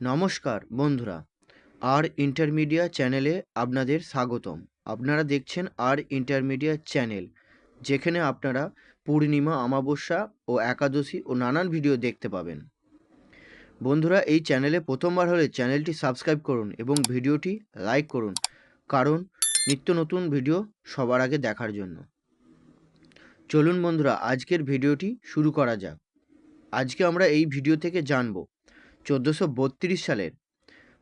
নমস্কার, বন্ধুরা। আর ইন্টারমিডিয়া চ্যানেলে আপনাদের স্বাগতম। আপনারা দেখছেন আর ইন্টারমিডিয়া চ্যানেল, যেখানে আপনারা পূর্ণিমা, অমাবস্যা ও একাদশী ও নানান ভিডিও দেখতে পাবেন। বন্ধুরা, এই চ্যানেলে প্রথমবার হলে চ্যানেলটি সাবস্ক্রাইব করুন এবং ভিডিওটি লাইক করুন, কারণ নিত্য নতুন ভিডিও সবার আগে দেখার জন্য। চলুন বন্ধুরা, আজকের ভিডিওটি শুরু করা যাক। আজকে আমরা এই ভিডিও থেকে জানব চোদ্দোশো বত্রিশ সালের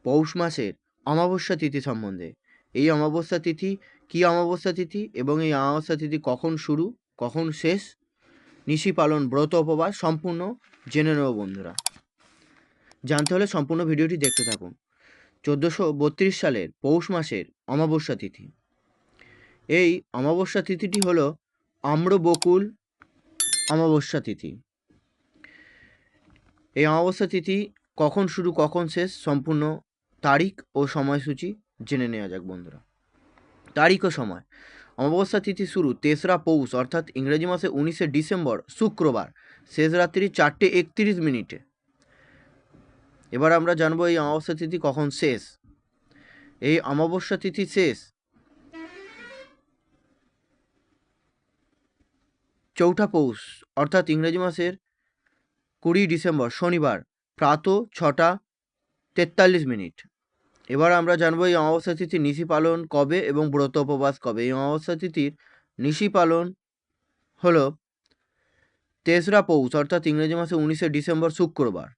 পৌষ মাসের অমাবস্যা তিথি সম্বন্ধে। এই অমাবস্যা তিথি কী অমাবস্যা তিথি এবং এই অমাবস্যা তিথি কখন শুরু, কখন শেষ? নিশি পালন ব্রত উপবাস সম্পূর্ণ জেনে নেব বন্ধুরা। জানতে হলে সম্পূর্ণ ভিডিওটি দেখতে থাকুন। চোদ্দোশো বত্রিশ সালের পৌষ মাসের অমাবস্যা তিথি। এই অমাবস্যা তিথিটি হল আম্রবকুল অমাবস্যা তিথি। এই অমাবস্যা তিথি কখন শুরু, কখন শেষ, সম্পূর্ণ তারিখ ও সময়সূচি জেনে নেওয়া যাক বন্ধুরা। তারিখ ও সময়। অমাবস্যা তিথি শুরু, তেসরা পৌষ, অর্থাৎ ইংরেজি মাসে উনিশে ডিসেম্বর, শুক্রবার, শেষ রাত্রি চারটে একত্রিশ মিনিটে। এবার আমরা জানব এই অমাবস্যা তিথি কখন শেষ। এই অমাবস্যা তিথি শেষ চৌঠা পৌষ, অর্থাৎ ইংরেজি মাসের কুড়ি ডিসেম্বর, শনিবার প্রাত ছটা তেতাল্লিশ মিনিট। এবার আমরা জানব এই অমাবস্যা তিথি নিশি পালন কবে এবং ব্রত উপবাস কবে। এই অমাবস্যা তিথির নিশি পালন হলো তেসরা পৌষ, অর্থাৎ ইংরেজি মাসে উনিশে ডিসেম্বর শুক্রবার।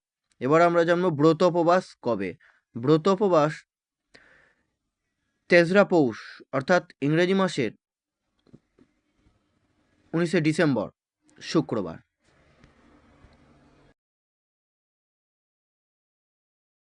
এবার আমরা জানব ব্রত উপবাস কবে। ব্রত উপবাস তেসরা পৌষ, অর্থাৎ ইংরেজি মাসের উনিশে ডিসেম্বর শুক্রবার।